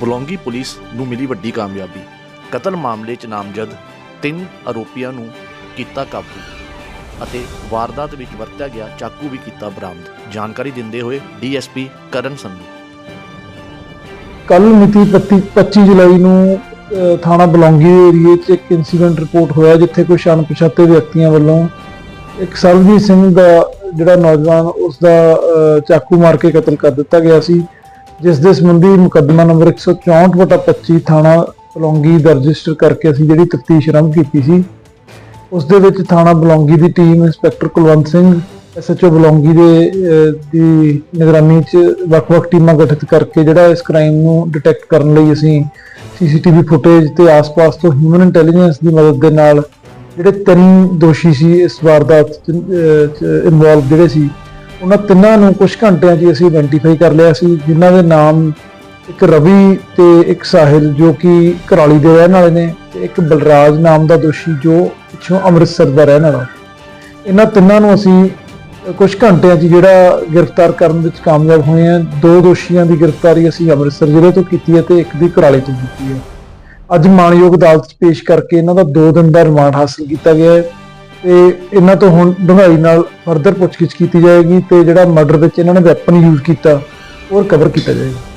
Balongi police ਨੂੰ ਮਿਲੀ ਵੱਡੀ ਕਾਮਯਾਬੀ। ਕਤਲ ਮਾਮਲੇ 'ਚ ਨਾਮਜ਼ਦ ਤਿੰਨ ਆਰੋਪੀਆਂ ਨੂੰ ਕੀਤਾ ਕਾਬੂ ਅਤੇ ਵਾਰਦਾਤ ਵਿੱਚ ਵਰਤਿਆ ਗਿਆ ਚਾਕੂ ਵੀ ਕੀਤਾ ਬਰਾਮਦ। ਜਾਣਕਾਰੀ ਦਿੰਦੇ ਹੋਏ ਡੀਐਸਪੀ ਕਰਨ ਸੰਧੂ। ਕੱਲ ਮਿਤੀ 25 25 ਜੁਲਾਈ ਨੂੰ ਥਾਣਾ ਬਲੌਂਗੀ ਏਰੀਏ 'ਚ ਇੱਕ ਇਨਸੀਡੈਂਟ ਰਿਪੋਰਟ ਹੋਇਆ ਜਿੱਥੇ ਕੁਝ ਅਣਪਛਾਤੇ ਵਿਅਕਤੀਆਂ ਵੱਲੋਂ ਇੱਕ ਸਰਬਜੀਤ ਸਿੰਘ ਦਾ ਜਿਹੜਾ ਨੌਜਵਾਨ ਉਸ ਦਾ ਚਾਕੂ ਮਾਰ ਕੇ ਕਤਲ ਕਰ ਦਿੱਤਾ ਗਿਆ ਸੀ। ਜਿਸ ਦੇ ਸੰਬੰਧੀ ਮੁਕੱਦਮਾ ਨੰਬਰ 164/25 ਥਾਣਾ ਬਲੌਂਗੀ ਦਾ ਰਜਿਸਟਰ ਕਰਕੇ ਅਸੀਂ ਜਿਹੜੀ ਤਫਤੀਸ਼ ਆਰੰਭ ਕੀਤੀ ਸੀ, ਉਸ ਦੇ ਵਿੱਚ ਥਾਣਾ ਬਲੌਂਗੀ ਦੀ team inspector Kulwant Singh SHO Balongi ਦੇ ਦੀ ਨਿਗਰਾਨੀ 'ਚ ਵੱਖ-ਵੱਖ ਟੀਮਾਂ ਗਠਿਤ ਕਰਕੇ ਜਿਹੜਾ ਇਸ ਕ੍ਰਾਈਮ ਨੂੰ ਡਿਟੈਕਟ ਕਰਨ ਲਈ ਅਸੀਂ ਸੀਸੀਟੀਵੀ ਫੁਟੇਜ ਤੇ ਆਸ-ਪਾਸ ਤੋਂ ਹਿਊਮਨ ਇੰਟੈਲੀਜੈਂਸ ਦੀ ਮਦਦ ਦੇ ਨਾਲ ਜਿਹੜੇ ਤਿੰਨ ਦੋਸ਼ੀ ਸੀ ਇਸ ਵਾਰਦਾਤ 'ਚ ਇਨਵੋਲਵ ਜਿਹੜੇ ਸੀ ਉਹਨਾਂ ਤਿੰਨਾਂ ਨੂੰ ਕੁਝ ਘੰਟਿਆਂ 'ਚ ਹੀ ਅਸੀਂ ਆਇਡੈਂਟੀਫਾਈ ਕਰ ਲਿਆ ਸੀ, ਜਿਨ੍ਹਾਂ ਦੇ ਨਾਮ ਇੱਕ ਰਵੀ ਤੇ ਇੱਕ ਸਾਹਿਲ, ਜੋ ਕਿ ਕਰਾਲੀ ਦੇ ਰਹਿਣ ਵਾਲੇ ਨੇ ਤੇ ਇੱਕ ਬਲਰਾਜ ਨਾਮ ਦਾ ਦੋਸ਼ੀ ਜੋ ਪਿੱਛੋਂ ਅੰਮ੍ਰਿਤਸਰ ਦਾ ਰਹਿਣ ਵਾਲਾ। ਇਹਨਾਂ ਤਿੰਨਾਂ ਨੂੰ ਅਸੀਂ ਕੁਝ ਘੰਟਿਆਂ 'ਚ ਜਿਹੜਾ ਗ੍ਰਿਫਤਾਰ ਕਰਨ ਵਿੱਚ ਕਾਮਯਾਬ ਹੋਏ ਆ ਦੋ ਦੋਸ਼ੀਆਂ ਦੀ ਗ੍ਰਿਫਤਾਰੀ ਅਸੀਂ ਅੰਮ੍ਰਿਤਸਰ ਜ਼ਿਲ੍ਹੇ ਤੋਂ ਕੀਤੀ ਹੈ ਤੇ ਇੱਕ ਦੀ ਕਰਾਲੀ ਤੋਂ ਕੀਤੀ ਹੈ। ਅੱਜ ਮਾਣਯੋਗ ਅਦਾਲਤ 'ਚ ਪੇਸ਼ ਕਰਕੇ ਇਹਨਾਂ ਦਾ 2 ਦਿਨ ਦਾ ਰਿਮਾਂਡ ਹਾਸਲ ਕੀਤਾ ਗਿਆ ਹੈ। ਤੇ ਇਹਨਾਂ ਤੋਂ ਹੁਣ ਡੂੰਘਾਈ ਨਾਲ ਫਰਦਰ ਪੁੱਛਗਿੱਛ ਕੀਤੀ ਜਾਏਗੀ ਤੇ ਜਿਹੜਾ ਮਰਡਰ ਵਿੱਚ ਇਹਨਾਂ ਨੇ ਵੈਪਨ ਯੂਜ਼ ਕੀਤਾ ਉਹ ਕਵਰ ਕੀਤਾ ਜਾਏਗਾ।